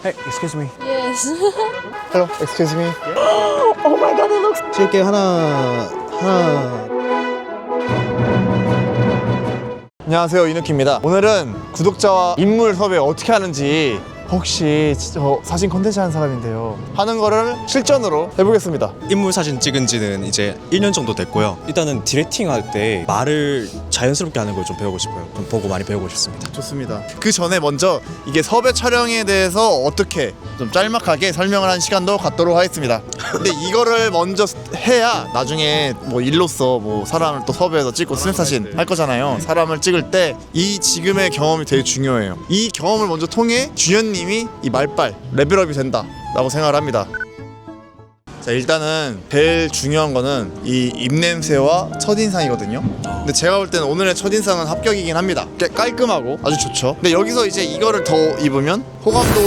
Hey, excuse me. Yes. Hello, excuse me. oh my god, it looks. 찍을게 하나 하나. 안녕하세요 이누키입니다. 오늘은 구독자와 인물 섭외 어떻게 하는지 혹시 저 사진 컨텐츠 하는 사람인데요. 하는 거를 실전으로 해보겠습니다. 인물 사진 찍은 지는 이제 1년 정도 됐고요. 일단은 디렉팅 할 때 말을 자연스럽게 하는 걸 좀 배우고 싶어요. 좀 보고 많이 배우고 싶습니다. 좋습니다. 그 전에 먼저 이게 섭외 촬영에 대해서 어떻게 좀 짤막하게 설명을 한 시간도 갖도록 하겠습니다. 근데 이거를 먼저 해야 나중에 뭐 일로서 뭐 사람을 또 섭외해서 찍고 스냅 사진 할 거잖아요. 사람을 찍을 때 이 지금의 경험이 되게 중요해요. 이 경험을 먼저 통해 주연님 이 이 말빨 레벨업이 된다라고 생각을 합니다. 자 일단은 제일 중요한 거는 이 입냄새와 첫인상이거든요. 근데 제가 볼 때는 오늘의 첫인상은 합격이긴 합니다. 꽤 깔끔하고 아주 좋죠. 근데 여기서 이제 이거를 더 입으면 호감도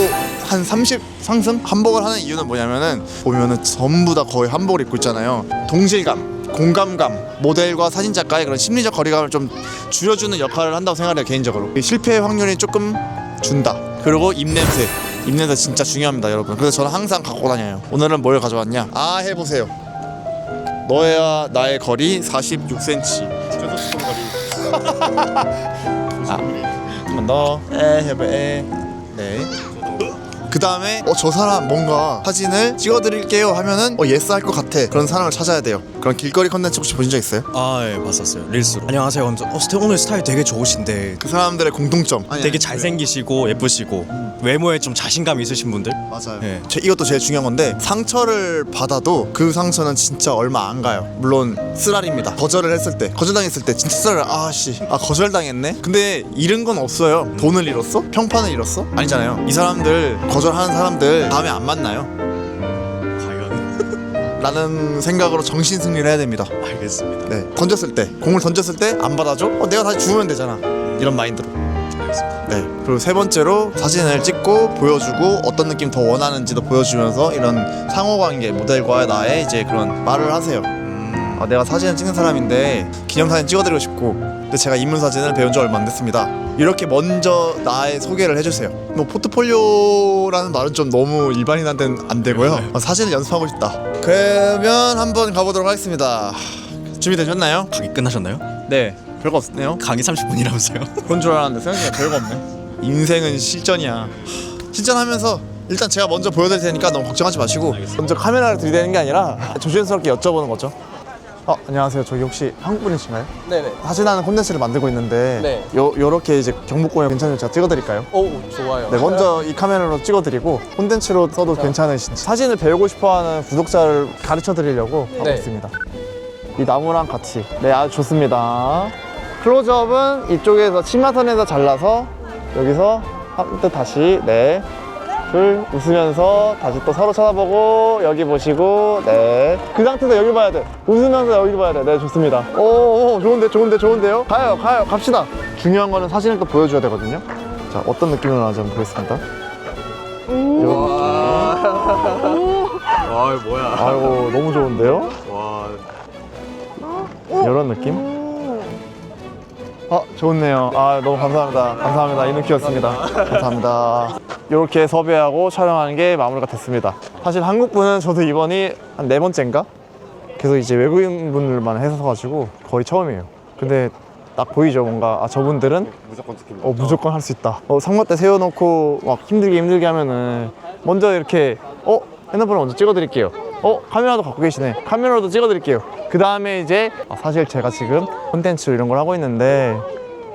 한 30 상승? 한복을 하는 이유는 뭐냐면은 보면은 전부 다 거의 한복을 입고 있잖아요. 동질감 공감감 모델과 사진작가의 그런 심리적 거리감을 좀 줄여주는 역할을 한다고 생각해요 개인적으로. 이 실패 확률이 조금 준다 그리고 입냄새. 입냄새 진짜 중요합니다 여러분. 그래서 저는 항상 갖고 다녀요. 오늘은 뭘 가져왔냐? 아 해보세요. 너와 나의 거리 46cm 한번 더. 에 해봐 에. 네. 그 다음에 어 저 사람 뭔가 사진을 찍어드릴게요 하면은 어 예스 할 것 같아. 그런 사람을 찾아야 돼요 그런 길거리 컨텐츠 혹시 보신 적 있어요? 아, 예, 봤었어요. 릴스로. 안녕하세요. 하면서 어, 스타- 오늘 스타일 되게 좋으신데 그 사람들의 공통점 되게 잘생기시고 예쁘시고 외모에 좀 자신감 있으신 분들? 맞아요. 예. 제, 이것도 제일 중요한 건데 상처를 받아도 그 상처는 진짜 얼마 안 가요. 물론 쓰라립니다. 거절을 했을 때, 거절당했을 때 진짜 쓰라려. 아씨, 아 거절당했네. 근데 잃은 건 없어요. 돈을 잃었어? 평판을 잃었어? 아니잖아요. 이 사람들 거절하는 사람들 다음에 안 만나요. 라는 생각으로 정신 승리를 해야 됩니다. 알겠습니다. 네, 던졌을 때, 공을 던졌을 때 안 받아줘? 어, 내가 다시 주면 되잖아. 이런 마인드로. 알겠습니다. 네. 그리고 세 번째로 사진을 찍고 보여주고 어떤 느낌 더 원하는지도 보여주면서 이런 상호 관계 모델과 나의 이제 그런 말을 하세요. 아, 내가 사진을 찍는 사람인데 기념사진 찍어드리고 싶고 근데 제가 인물 사진을 배운 지 얼마 안 됐습니다. 이렇게 먼저 나의 소개를 해주세요. 뭐 포트폴리오라는 말은 좀 너무 일반인한테는 안 되고요. 어, 사진을 연습하고 싶다. 그러면 한번 가보도록 하겠습니다. 준비되셨나요? 강의 끝나셨나요? 네. 별거 없네요. 강의 30분이라면서요. 그런 줄 알았는데 생각해보니까 별거 없네 인생은 실전이야 실전하면서 일단 제가 먼저 보여드릴 테니까 너무 걱정하지 마시고 먼저 카메라를 들이대는 게 아니라 조심스럽게 여쭤보는 거죠 어, 안녕하세요 저기 혹시 한국 분이신가요? 네네. 사진하는 콘텐츠를 만들고 있는데 네. 요, 요렇게 이제 경복궁에 괜찮으면 제가 찍어드릴까요? 오 좋아요. 네, 먼저 이 카메라로 찍어드리고 콘텐츠로 써도 괜찮으신지 사진을 배우고 싶어하는 구독자를 가르쳐 드리려고 하고 네. 있습니다. 이 나무랑 같이. 네, 아주 좋습니다. 클로즈업은 이쪽에서 치마선에서 잘라서 여기서 한때 다시 네. 둘 웃으면서 다시 또 서로 쳐다보고 여기 보시고 네그 상태에서 여기 봐야 돼. 웃으면서 여기 봐야 돼네 좋습니다. 오, 오 좋은데 좋은데 좋은데요? 가요 가요. 갑시다. 중요한 거는 사진을 또 보여줘야 되거든요. 자 어떤 느낌으로 나는지 한번 보겠습니다. 이런 와, 뭐야. 아이고 너무 좋은데요? 와. 이런 느낌? 아 좋네요. 아 너무 감사합니다. 감사합니다. 이누키였습니다. 감사합니다. 이렇게 섭외하고 촬영하는 게 마무리가 됐습니다. 사실 한국분은 저도 이번이 한 네 번째인가? 계속 이제 외국인 분들만 해서 가지고 거의 처음이에요. 근데 딱 보이죠 뭔가 아 저분들은 무조건 어 무조건 할 수 있다. 어 상마대 세워놓고 막 힘들게 힘들게 하면은 먼저 이렇게 어 핸드폰을 먼저 찍어드릴게요. 어 카메라도 갖고 계시네. 카메라도 찍어드릴게요. 그 다음에 이제 아, 사실 제가 지금 콘텐츠 이런 걸 하고 있는데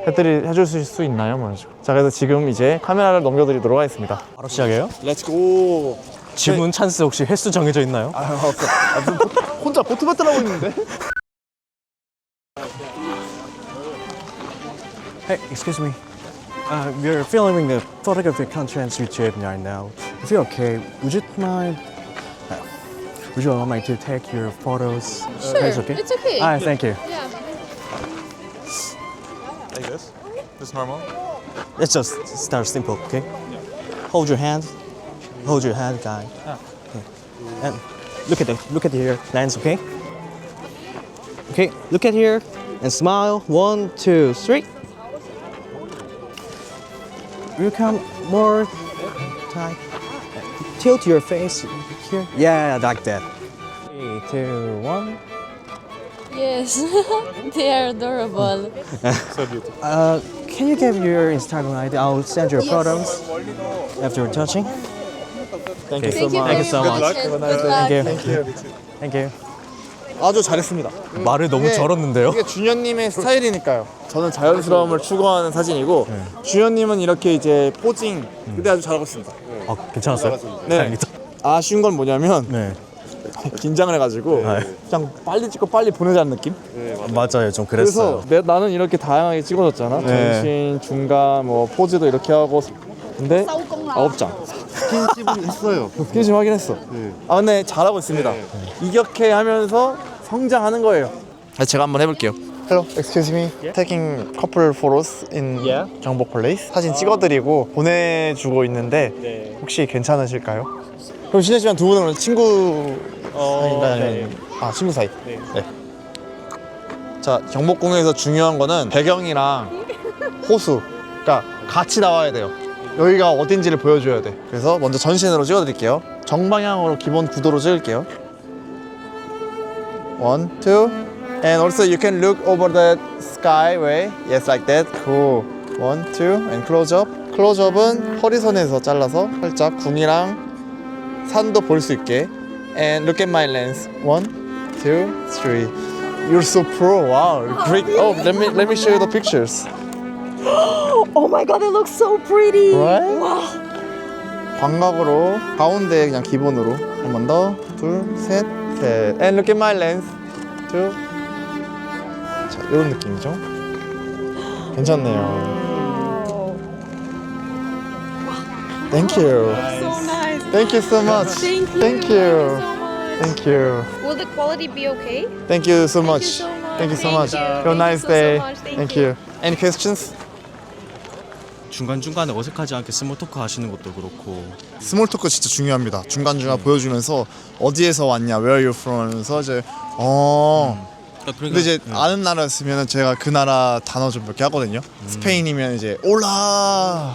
해드리 해줄 수 있나요? 뭐 이러시고. 자 그래서 지금 이제 카메라를 넘겨드리도록 하겠습니다. 바로 시작해요? 렛츠고. 질문 찬스 혹시 횟수 정해져 있나요? 아 없어. 아, 무슨 포- 혼자 보트 배틀 하고 있는데? Hey, excuse me. Uh, we're filming the photography content YouTube right now. If you're okay, would you mind? Uh, would you allow me to take your photos? Sure, It's okay. it's okay. Ah, thank you. Yeah. Like this? This normal? Let's just start simple, okay? Yeah. Hold your hand. Hold your hand, guy. Okay. And look at the look at here lens, okay? Okay, look at here and smile. One, two, three. Will you come more tight? Tilt your face here. Yeah, like that. Three, two, one. Yes, they are adorable. Uh, can you give your Instagram ID? I'll send you Yes. photos after touching. Thank you so much. Thank you so much. good Thank you. luck. Thank you. 아주 잘했습니다. 말을 너무 절었는데요? 이게 준현님의 스타일이니까요. 저는 자연스러움을 추구하는 사진이고 준현님은 이렇게 이제 포징 그때 아주 잘하고 있습니다. 아, 괜찮았어요? 네. 다행이다. 아쉬운 건 뭐냐면 네. 긴장을 해가지고 그냥 빨리 찍고 빨리 보내자는 느낌. 맞아요. 좀 그래서 그랬어요. 내, 나는 이렇게 다양하게 찍어줬잖아. 네. 전신, 중간, 뭐 포즈도 이렇게 하고. 근데 아홉 장. 스킨십은 했어요. 스킨십 하긴 했어. 아 근데 잘하고 있습니다. 이렇게 하면서 성장하는 거예요. 제가 한번 해볼게요. Hello, excuse me. Taking couple photos in 경복 플레이스. 사진 찍어드리고 보내주고 있는데 혹시 괜찮으실까요? 그럼 신혜 씨랑 두 분은 오늘 친구 사이인가요? 아니면- 아 친구 사이. 네. 자 경복궁에서 중요한 거는 배경이랑 호수, 그러니까 같이 나와야 돼요. 여기가 어딘지를 보여줘야 돼. 그래서 먼저 전신으로 찍어드릴게요. 정방향으로 기본 구도로 찍을게요. One, two, and also you can look over the skyway. Yes, like that. Cool. One, two, and close up. close up은 허리선에서 잘라서 살짝 궁이랑 산도 볼 수 있게. And look at my lens. One, two, three. You're so pro. Wow, great. Oh, let me let me show you the pictures. Oh my god, it looks so pretty. Right? Wow. 광각으로 가운데 그냥 기본으로 한 번 더, 둘, 셋, 셋. And look at my lens. two. 자, 이런 느낌이죠. 괜찮네요. Thank you. So nice. Thank you so much. Thank you. Thank you. so much. Thank you. Will the quality be okay? Thank you so much. Thank you so Thank much. you. Have a Thank nice day. Thank Thank you. you. Any questions? 중간중간에 어색하지 않게 스몰 토크 하시는 것도 그렇고 스몰 토크 진짜 중요합니다. 중간중간 보여주면서 어디에서 왔냐, where are you from 하면서 이제 어. 그러니까 근데 이제 아는 나라였으면 제가 그 나라 단어 좀 몇 개 하거든요. 스페인이면 이제 올라.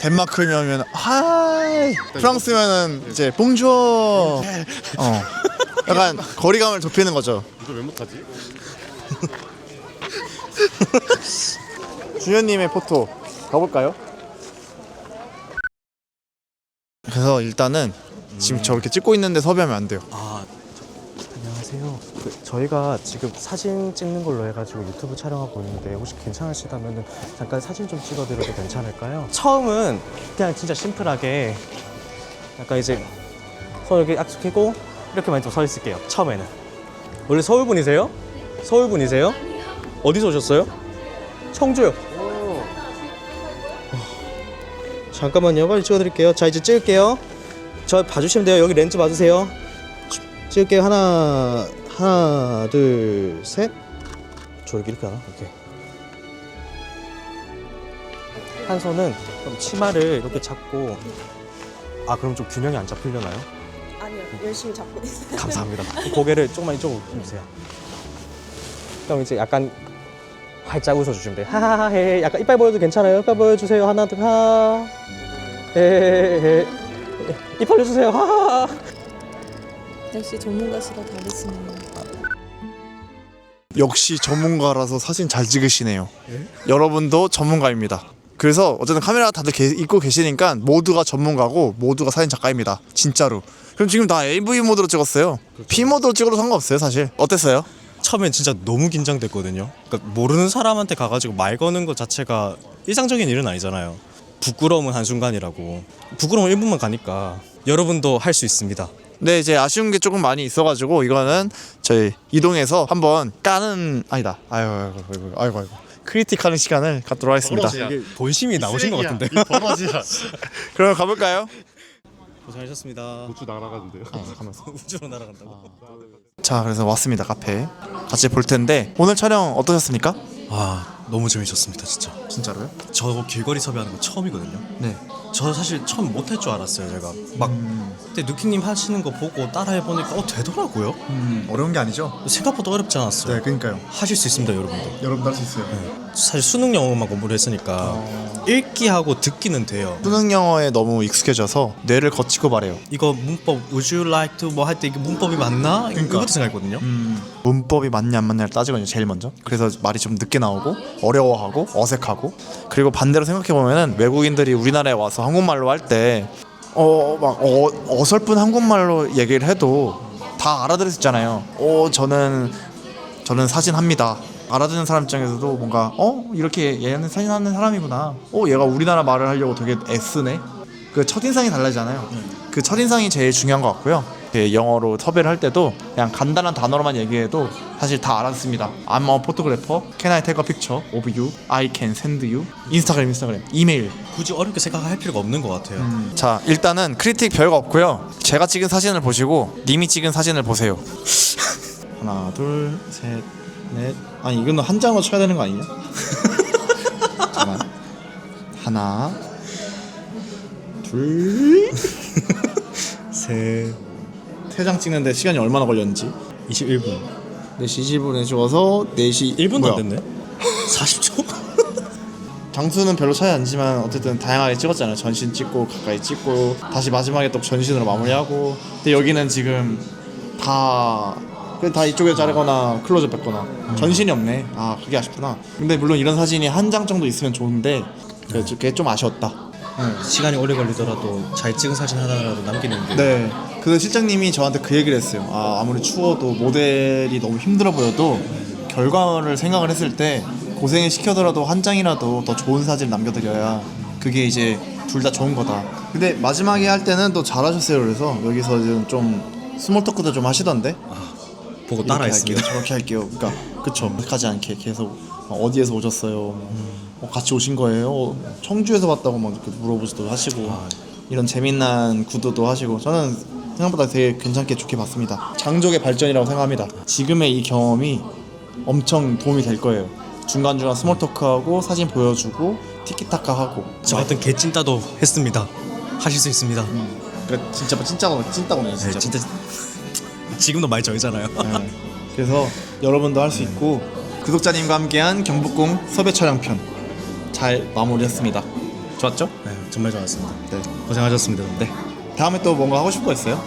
덴마크면 하이. 프랑스면은 이제 봉주. 어. 약간 거리감을 좁히는 거죠. 이걸 왜 못하지? 주현님의 포토 가볼까요? 그래서 일단은 지금 저렇게 찍고 있는데 섭외하면 안 돼요. 아, 안녕하세요. 그, 저희가 지금 사진 찍는 걸로 해가지고 유튜브 촬영하고 있는데 혹시 괜찮으시다면 잠깐 사진 좀 찍어드려도 괜찮을까요? 처음은 그냥 진짜 심플하게 약간 이제 손 이렇게 약속하고 이렇게만 좀서 있을게요. 처음에는. 원래 서울 분이세요? 서울 분이세요? 어디서 오셨어요? 청주요. 어, 잠깐만요. 빨리 찍어드릴게요. 자 이제 찍을게요. 저 봐주시면 돼요. 여기 렌즈 봐주세요. 찍을게요. 하나, 하나, 둘, 셋. 저 여기 이렇게 하나? 오케이. 한 손은 그럼 치마를 이렇게 잡고 아 그럼 좀 균형이 안 잡히려나요? 아니요, 열심히 잡고 있어요. 감사합니다. 고개를 조금만 이쪽으로 주세요. 그럼 이제 약간 활짝 웃어주시면 돼요. 하하해. 약간 이빨 보여도 괜찮아요. 이빨 보여주세요. 하나, 둘, 하. 헤헤헤. 이빨 보여주세요. 하하. 역시 전문가시라 다르시네요. 역시 전문가라서 사진 잘 찍으시네요. 여러분도 전문가입니다. 그래서 어쨌든 카메라 다들 게, 입고 계시니까 모두가 전문가고 모두가 사진 작가입니다. 진짜로. 그럼 지금 다 AV 모드로 찍었어요. P 모드로 찍어도 상관없어요, 사실. 어땠어요? 처음엔 진짜 너무 긴장됐거든요. 그러니까 모르는 사람한테 가가지고 말 거는 것 자체가 일상적인 일은 아니잖아요. 부끄러움은 한 순간이라고. 부끄러움은 1분만 가니까 여러분도 할 수 있습니다. 근데 이제 아쉬운 게 조금 많이 있어가지고 이거는 저희 이동해서 한번 까는 아니다. 아유 아이고 아이고 아이고, 아이고. 크리틱하는 시간을 갖도록 하겠습니다. 본심이 나오신 것 같은데요. 이 버러지야. 그럼 가볼까요? 고생하셨습니다. 고추 날아가는데요. 우주로 날아간다고. 자 그래서 왔습니다 카페 같이 볼 텐데 오늘 촬영 어떠셨습니까? 아 너무 재밌었습니다 진짜. 진짜로요? 저 길거리 섭외하는 거 처음이거든요. 네. 저 사실 처음 못할 줄 알았어요 제가 막 그때 누키님 하시는 거 보고 따라해 보니까 어 되더라고요 음, 어려운 게 아니죠? 생각보다 어렵지 않았어요 네, 그러니까요. 하실 수 있습니다 여러분도 여러분도 할 수 있어요. 사실 수능 영어만 공부를 했으니까 읽기하고 듣기는 돼요 수능 영어에 너무 익숙해져서 뇌를 거치고 말해요. 이거 문법 would you like to 뭐 할 때 이게 문법이 맞나? 그러니까. 이것도 생각했거든요 문법이 맞냐 안 맞냐를 따지거든요 제일 먼저 그래서 말이 좀 늦게 나오고 어려워하고 어색하고 그리고 반대로 생각해 보면은 외국인들이 우리나라에 와서 한국말로 할 때 어막 어, 어설픈 한국말로 얘기를 해도 다 알아들을 수 있잖아요. 어 저는 저는 사진 합니다. 알아듣는 사람 입장에서도 뭔가 어? 이렇게 얘는 사진 하는 사람이구나. 어 얘가 우리나라 말을 하려고 되게 애쓰네? 그 첫인상이 달라지잖아요. 그 첫인상이 제일 중요한 것 같고요 그 영어로 섭외를 할 때도 그냥 간단한 단어로만 얘기해도 사실 다 알았습니다. I'm a photographer. Can I take a picture of you? I can send you. 인스타그램 인스타그램 이메일. 굳이 어렵게 생각할 필요가 없는 것 같아요. 자 일단은 크리틱 별거 없고요. 제가 찍은 사진을 보시고 님이 찍은 사진을 보세요. 하나 둘 셋 넷. 아니 이거는 한 장으로 쳐야 되는 거 아니냐? 잠깐 하나 둘 셋 세장 찍는데 시간이 얼마나 걸렸는지 21분 4시 20분에 찍어서 4시 1분도 뭐야? 안 됐네 40초? 장수는 별로 차이 안 지만 어쨌든 다양하게 찍었잖아요. 전신 찍고 가까이 찍고 다시 마지막에 또 전신으로 마무리하고. 근데 여기는 지금 다. 그다 이쪽에 자르거나 클로즈업 뺐거나 전신이 없네. 아 그게 아쉽구나. 근데 물론 이런 사진이 한 장 정도 있으면 좋은데 좀- 그게 좀 아쉬웠다. 시간이 오래 걸리더라도 잘 찍은 사진 하나라도 남기는 게 네. 그 실장님이 저한테 그 얘기를 했어요. 아, 아무리 추워도 모델이 너무 힘들어 보여도 결과를 생각을 했을 때 고생을 시켜더라도 한 장이라도 더 좋은 사진을 남겨드려야 그게 이제 둘 다 좋은 거다. 근데 마지막에 할 때는 또 잘하셨어요. 그래서 여기서 지금 좀 스몰 토크도 좀 하시던데. 보고 이렇게 따라했습니다 할게요. 저렇게 할게요. 그러니까 그쵸. 하지 않게 계속 어, 어디에서 오셨어요? 어, 같이 오신 거예요? 어, 청주에서 왔다고 막 이렇게 물어보지도 하시고 이런 재미난 구도도 하시고 저는 생각보다 되게 괜찮게 좋게 봤습니다. 장족의 발전이라고 생각합니다. 지금의 이 경험이 엄청 도움이 될 거예요. 중간중간 스몰 토크하고 사진 보여주고 티키타카 하고 저 같은 개찐따도 했습니다 하실 수 있습니다 그러니까 진짜 진짜로 찐따구나 네, 진짜. 진짜 지금도 많이 저이잖아요 네. 그래서 여러분도 할 수 있고 구독자님과 함께한 경복궁 섭외 촬영편 잘 마무리했습니다. 좋았죠? 네, 정말 좋았습니다. 네. 고생하셨습니다. 정말. 네. 다음에 또 뭔가 하고 싶어 거 있어요?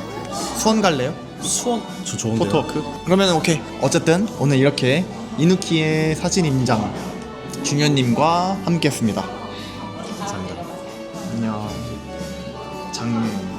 수원 갈래요? 수원 저 좋은데요. 포토워크? 그러면 오케이. 어쨌든 오늘 이렇게 이누키의 사진 임장 중현님과 함께했습니다. 감사합니다. 안녕. 장르.